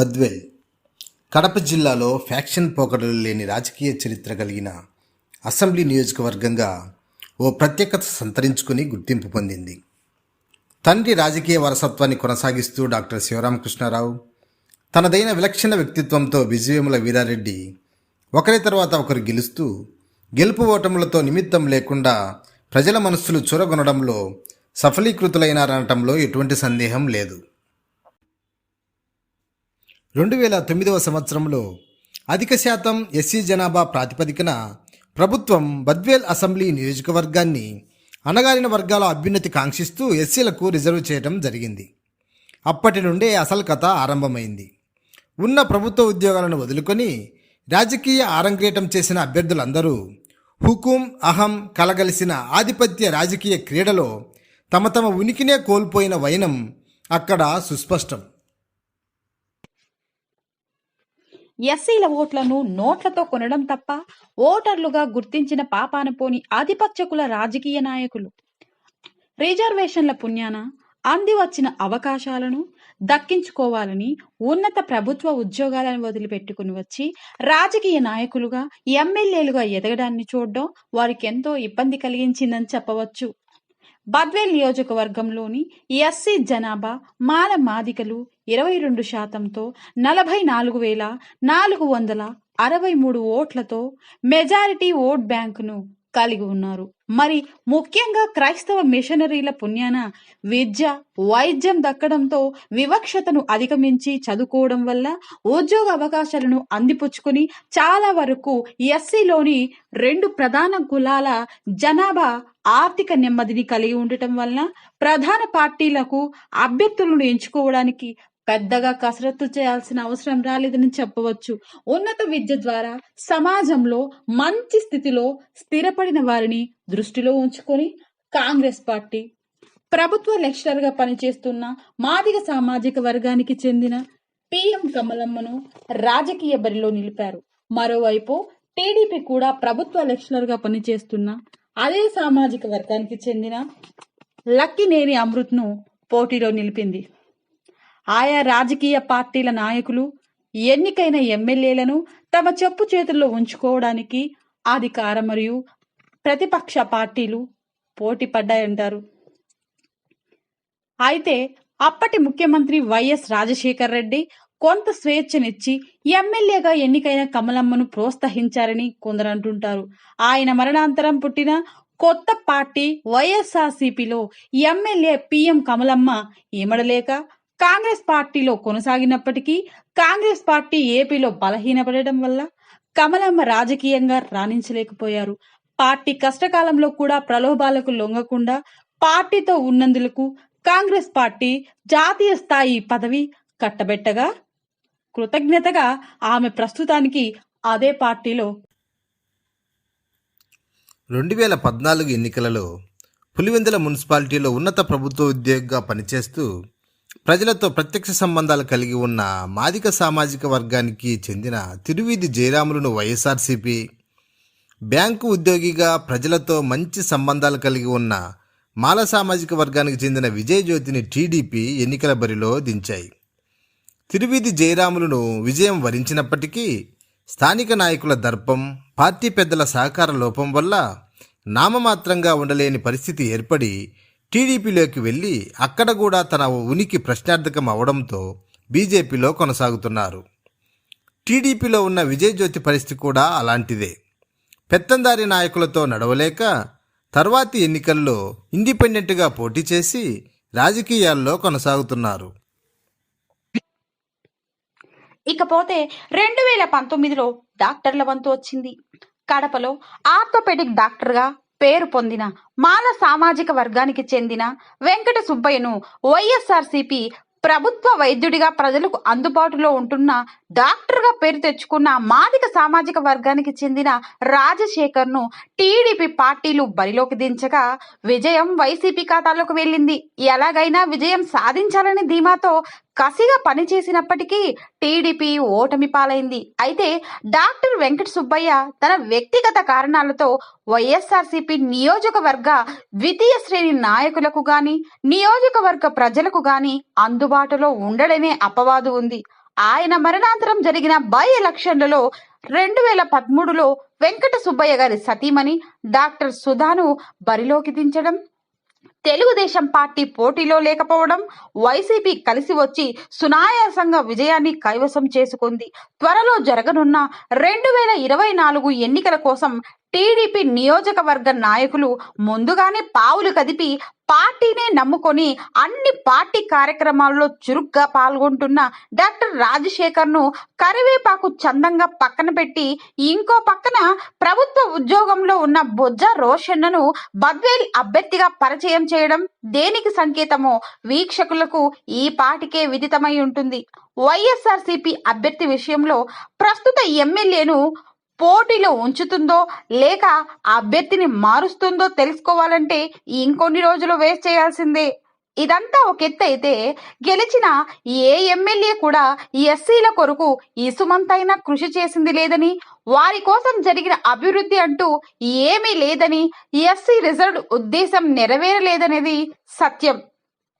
బద్వెల్. కడప జిల్లాలో ఫ్యాక్షన్ పోకడలు లేని రాజకీయ చరిత్ర కలిగిన అసెంబ్లీ నియోజకవర్గంగా ఓ ప్రత్యేకత సంతరించుకుని గుర్తింపు పొందింది. తండ్రి రాజకీయ వారసత్వాన్ని కొనసాగిస్తూ డాక్టర్ శివరామకృష్ణారావు తనదైన విలక్షణ వ్యక్తిత్వంతో విజయముల వీరారెడ్డి ఒకరి తర్వాత ఒకరు గెలుస్తూ గెలుపు ఓటములతో నిమిత్తం లేకుండా ప్రజల మనస్సులు చూరగొనడంలో సఫలీకృతులైనారనటంలో ఎటువంటి సందేహం లేదు. రెండు వేల తొమ్మిదవ సంవత్సరంలో అధిక శాతం ఎస్సీ జనాభా ప్రాతిపదికన ప్రభుత్వం బద్వేల్ అసెంబ్లీ నియోజకవర్గాన్ని అణగారిన వర్గాల అభ్యున్నతి కాంక్షిస్తూ ఎస్సీలకు రిజర్వ్ చేయడం జరిగింది. అప్పటి నుండే అసలు కథ ఆరంభమైంది. ఉన్న ప్రభుత్వ ఉద్యోగాలను వదులుకొని రాజకీయ ఆరంగ్రేటం చేసిన అభ్యర్థులందరూ హుకుం అహం కలగలిసిన ఆధిపత్య రాజకీయ క్రీడలో తమ తమ ఉనికినే కోల్పోయిన వైనం అక్కడ సుస్పష్టం. ఎస్సీల ఓట్లను నోట్లతో కొనడం తప్ప ఓటర్లుగా గుర్తించిన పాపాన పోని ఆధిపత్యకుల రాజకీయ నాయకులు. రిజర్వేషన్ల పుణ్యాన అంది వచ్చిన అవకాశాలను దక్కించుకోవాలని ఉన్నత ప్రభుత్వ ఉద్యోగాలను వదిలిపెట్టుకుని వచ్చి రాజకీయ నాయకులుగా ఎమ్మెల్యేలుగా ఎదగడాన్ని చూడడం వారికి ఎంతో ఇబ్బంది కలిగించిందని చెప్పవచ్చు. బద్వేల్ నియోజకవర్గంలోని ఎస్సీ జనాభా మాల మాదికలు ఇరవై రెండు శాతంతో నలభై నాలుగు వేల నాలుగు వందల అరవై మూడు ఓట్లతో మెజారిటీ ఓట్ బ్యాంకును కలిగి ఉన్నారు. మరి ముఖ్యంగా క్రైస్తవ మిషనరీల పుణ్యాన విద్య వైద్యం దక్కడంతో వివక్షతను అధిగమించి చదువుకోవడం వల్ల ఉద్యోగ అవకాశాలను అందిపుచ్చుకొని చాలా వరకు ఎస్సీలోని రెండు ప్రధాన కులాల జనాభా ఆర్థిక నెమ్మదిని కలిగి ఉండటం వలన ప్రధాన పార్టీలకు అభ్యర్థులను ఎంచుకోవడానికి పెద్దగా కసరత్తు చేయాల్సిన అవసరం రాలేదని చెప్పవచ్చు. ఉన్నత విద్య ద్వారా సమాజంలో మంచి స్థితిలో స్థిరపడిన వారిని దృష్టిలో ఉంచుకొని కాంగ్రెస్ పార్టీ ప్రభుత్వ లెక్చరర్గా పనిచేస్తున్న మాదిగ సామాజిక వర్గానికి చెందిన పిఎం కమలమ్మను రాజకీయ బరిలో నిలిపారు. మరోవైపు టీడీపీ కూడా ప్రభుత్వ లెక్చరర్గా పనిచేస్తున్న అదే సామాజిక వర్గానికి చెందిన లక్కినేని అమృత్ను పోటీలో నిలిపింది. ఆయా రాజకీయ పార్టీల నాయకులు ఎన్నికైన ఎమ్మెల్యేలను తమ చెప్పు చేతుల్లో ఉంచుకోవడానికి అధికార మరియు ప్రతిపక్ష పార్టీలు పోటీ పడ్డాయంటారు. అయితే అప్పటి ముఖ్యమంత్రి వైఎస్ రాజశేఖర్ రెడ్డి కొంత స్వేచ్ఛనిచ్చి ఎమ్మెల్యేగా ఎన్నికైన కమలమ్మను ప్రోత్సహించారని కొందరు అంటుంటారు ఆయన మరణాంతరం పుట్టిన కొత్త పార్టీ వైఎస్ఆర్సీపీలో ఎమ్మెల్యే పిఎం కమలమ్మ ఇమడలేక కాంగ్రెస్ పార్టీలో కొనసాగినప్పటికీ కాంగ్రెస్ పార్టీ ఏపీలో బలహీనపడటం వల్ల కమలమ్మ రాజకీయంగా రాణించలేకపోయారు. పార్టీ కష్టకాలంలో కూడా ప్రలోభాలకు లొంగకుండా పార్టీతో ఉన్నందులకు కాంగ్రెస్ పార్టీ జాతీయ స్థాయి పదవి కట్టబెట్టగా కృతజ్ఞతగా ఆమె ప్రస్తుతానికి అదే పార్టీలో. రెండు వేల పద్నాలుగు ఎన్నికలలో పులివెందుల మున్సిపాలిటీలో ఉన్నత ప్రభుత్వ ఉద్యోగిగా పనిచేస్తూ ప్రజలతో ప్రత్యక్ష సంబంధాలు కలిగి ఉన్న మాదిక సామాజిక వర్గానికి చెందిన తిరువీధి జయరాములను వైఎస్ఆర్సీపీ బ్యాంకు ఉద్యోగిగా ప్రజలతో మంచి సంబంధాలు కలిగి ఉన్న మాల సామాజిక వర్గానికి చెందిన విజయజ్యోతిని టీడీపీ ఎన్నికల బరిలో దించాయి. తిరువీధి జయరాములను విజయం వరించినప్పటికీ స్థానిక నాయకుల దర్పం పార్టీ పెద్దల సహకార లోపం వల్ల నామమాత్రంగా ఉండలేని పరిస్థితి ఏర్పడి టీడీపీలోకి వెళ్ళి అక్కడ కూడా తన ఉనికి ప్రశ్నార్థకం అవడంతో బీజేపీలో కొనసాగుతున్నారు. టీడీపీలో ఉన్న విజయజ్యోతి పరిస్థితి కూడా అలాంటిదే. పెత్తందారి నాయకులతో నడవలేక తర్వాతి ఎన్నికల్లో ఇండిపెండెంట్గా పోటీ చేసి రాజకీయాల్లో కొనసాగుతున్నారు. ఇకపోతే రెండు వేల పంతొమ్మిదిలో డాక్టర్ల వంతు వచ్చింది. కడపలో ఆర్థోపెడిక్ డాక్టర్గా పేరు పొందిన మాల సామాజిక వర్గానికి చెందిన వెంకట సుబ్బయ్యను వైఎస్ఆర్సీపీ ప్రభుత్వ వైద్యుడిగా ప్రజలకు అందుబాటులో ఉంటున్న డాక్టర్గా పేరు తెచ్చుకున్న మాదిక సామాజిక వర్గానికి చెందిన రాజశేఖర్ను టీడీపీ పార్టీలు బరిలోకి దించగా విజయం వైసీపీ ఖాతాలోకి వెళ్ళింది. ఎలాగైనా విజయం సాధించాలని ధీమాతో కసిగా పనిచేసినప్పటికీ టీడీపీ ఓటమి పాలైంది. అయితే డాక్టర్ వెంకట సుబ్బయ్య తన వ్యక్తిగత కారణాలతో వైఎస్ఆర్సీపీ నియోజకవర్గ ద్వితీయ శ్రేణి నాయకులకు గాని నియోజకవర్గ ప్రజలకు గాని అందుబాటులో ఉండడమే అపవాదు ఉంది. ఆయన మరణాంతరం జరిగిన బై ఎలక్షన్లలో రెండు వేల పదమూడులో వెంకట సుబ్బయ్య గారి సతీమణి డాక్టర్ సుధాను బరిలోకి దించడం తెలుగుదేశం పార్టీ పోటీలో లేకపోవడం వైసీపీ కలిసి వచ్చి సునాయాసంగా విజయాన్ని కైవసం చేసుకుంది. త్వరలో జరగనున్న రెండు వేల ఇరవై నాలుగు ఎన్నికల కోసం టీడీపీ నియోజకవర్గ నాయకులు ముందుగానే పావులు కదిపి పార్టీనే నమ్ముకొని అన్ని పార్టీ కార్యక్రమాల్లో చురుగ్గా పాల్గొంటున్న డాక్టర్ రాజశేఖర్ను కరివేపాకు చందంగా పక్కన పెట్టి ఇంకో పక్కన ప్రభుత్వ ఉద్యోగంలో ఉన్న బొజ్జ రోషన్నను బద్వేల్ అభ్యర్థిగా పరిచయం చేయడం దేనికి సంకేతమో వీక్షకులకు ఈ పాటికే విదితమై ఉంటుంది. వైఎస్ఆర్సీపీ అభ్యర్థి విషయంలో ప్రస్తుత ఎమ్మెల్యేను పోటీలో ఉంచుతుందో లేక అభ్యర్థిని మారుస్తుందో తెలుసుకోవాలంటే ఇంకొన్ని రోజులు వేస్ట్ చేయాల్సిందే. ఇదంతా ఒక ఎత్తు అయితే గెలిచిన ఏ ఎమ్మెల్యే కూడా ఎస్సీల కొరకు ఇసుమంతైనా కృషి చేసింది లేదని వారి కోసం జరిగిన అభివృద్ధి అంటూ ఏమీ లేదని ఎస్సీ రిజర్వ్ ఉద్దేశం నెరవేరలేదనేది సత్యం.